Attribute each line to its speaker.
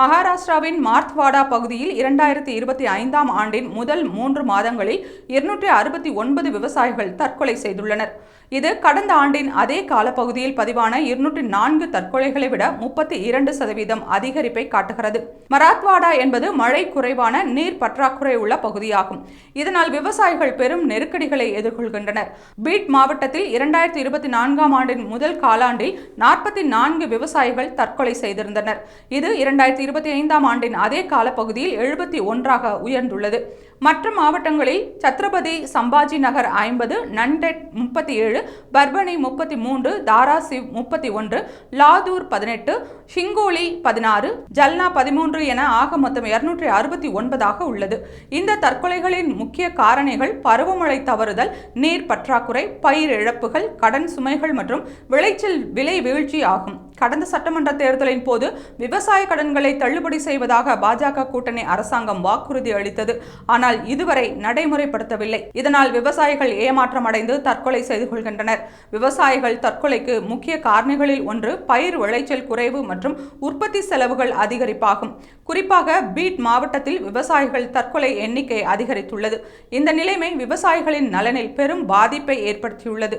Speaker 1: மகாராஷ்டிராவின் மார்த்வாடா பகுதியில் இரண்டாயிரத்தி இருபத்தி ஐந்தாம் ஆண்டின் முதல் மூன்று மாதங்களில் இருநூற்றி அறுபத்தி ஒன்பது விவசாயிகள் தற்கொலை செய்துள்ளனர். இது கடந்த ஆண்டின் அதே காலப்பகுதியில் பதிவான இருநூற்றி நான்கு தற்கொலைகளை விட முப்பத்தி இரண்டு சதவீதம் அதிகரிப்பை காட்டுகிறது. மராத்வாடா என்பது மழை குறைவான நீர் பற்றாக்குறை உள்ள பகுதியாகும். இதனால் விவசாயிகள் பெரும் நெருக்கடிகளை எதிர்கொள்கின்றனர். பீட் மாவட்டத்தில் இரண்டாயிரத்தி இருபத்தி நான்காம் ஆண்டின் முதல் காலாண்டில் நாற்பத்தி நான்கு விவசாயிகள் தற்கொலை செய்திருந்தனர். இது இரண்டாயிரத்தி இருபத்தி ஐந்தாம் ஆண்டின் அதே காலப்பகுதியில் எழுபத்தி ஒன்றாக உயர்ந்துள்ளது. மற்ற மாவட்டங்களில் சத்ரபதி சம்பாஜி நகர் ஐம்பது நண்டெட் முப்பத்தி ஏழு பர்பனி முப்பத்தி மூன்று தாராசிவ் முப்பத்தி ஒன்று லாதூர் பதினெட்டு ஷிங்கோலி பதினாறு ஜல்னா பதிமூன்று என ஆக மொத்தம் இருநூற்றி அறுபத்தி ஒன்பதாக உள்ளது. இந்த தற்கொலைகளின் முக்கிய காரணிகள் பருவமழை தவறுதல் நீர் பற்றாக்குறை பயிர் இழப்புகள் கடன் சுமைகள் மற்றும் விளைச்சல் விலை வீழ்ச்சி ஆகும். கடந்த சட்டமன்ற தேர்தலின் போது விவசாய கடன்களை தள்ளுபடி செய்வதாக பாஜக கூட்டணி அரசாங்கம் வாக்குறுதி அளித்தது. ஆனால் இதுவரை நடைமுறைப்படுத்தவில்லை. இதனால் விவசாயிகள் ஏமாற்றம் அடைந்து தற்கொலை செய்து கொள்கின்றனர். விவசாயிகள் தற்கொலைக்கு முக்கிய காரணிகளில் ஒன்று பயிர் விளைச்சல் குறைவு மற்றும் உற்பத்தி செலவுகள் அதிகரிப்பாகும். குறிப்பாக பீட் மாவட்டத்தில் விவசாயிகள் தற்கொலை எண்ணிக்கை அதிகரித்துள்ளது. இந்த நிலைமை விவசாயிகளின் நலனில் பெரும் பாதிப்பை ஏற்படுத்தியுள்ளது.